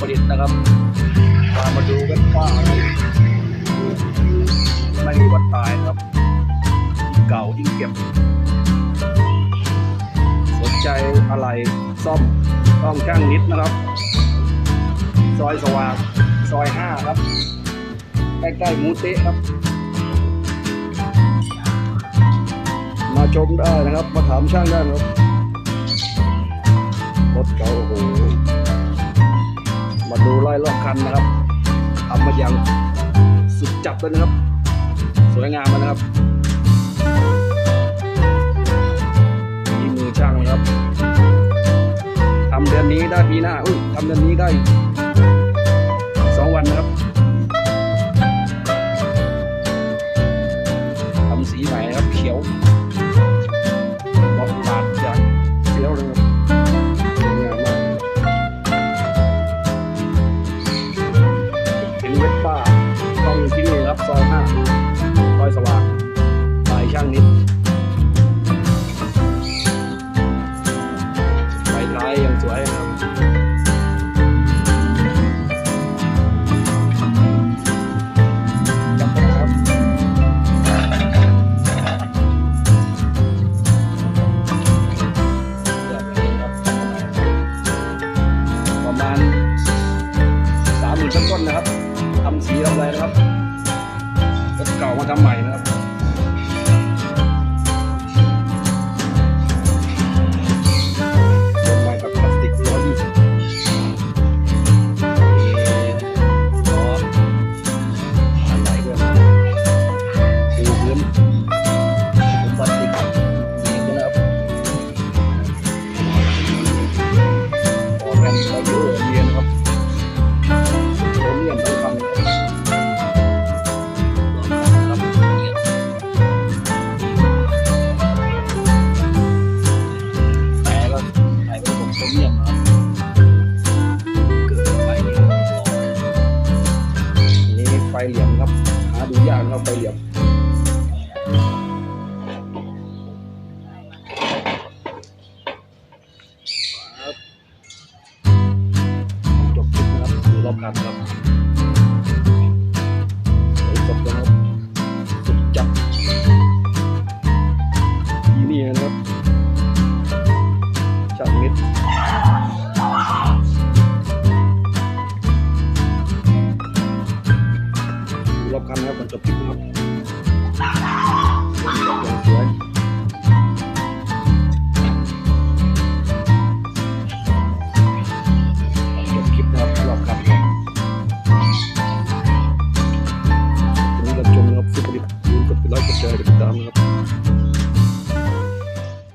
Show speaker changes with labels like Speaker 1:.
Speaker 1: ผลิตนะครับพามาดูกันป้าไม่มีวันตายครับ เก่ายิ่งเก็บ สนใจอะไรซ่อมต้องช่างนิดนะครับ ซอยสว่างซอยห้าครับ ใกล้ๆมูเตะครับ มาชมได้นะครับ มาถามช่างได้นะครับรถเก่าโอ้โห มาดูไล่รอบคันนะครับทำมาอย่างสุดจับเลยนะครับ สวยงามนะครับนี่มือช่างนะครับทำเดือนนี้ได้ปีหน้าอุ้ยทำเดือนนี้ได้สองวันนะครับทำสีใหม่นะครับเขียว ผมเก่ามาทำใหม่นะครับ เหลี่ยมครับหาดูยากครับไฟเหลี่ยมจบคลิปนะครับดูรอบคันครับ รอบคันนะ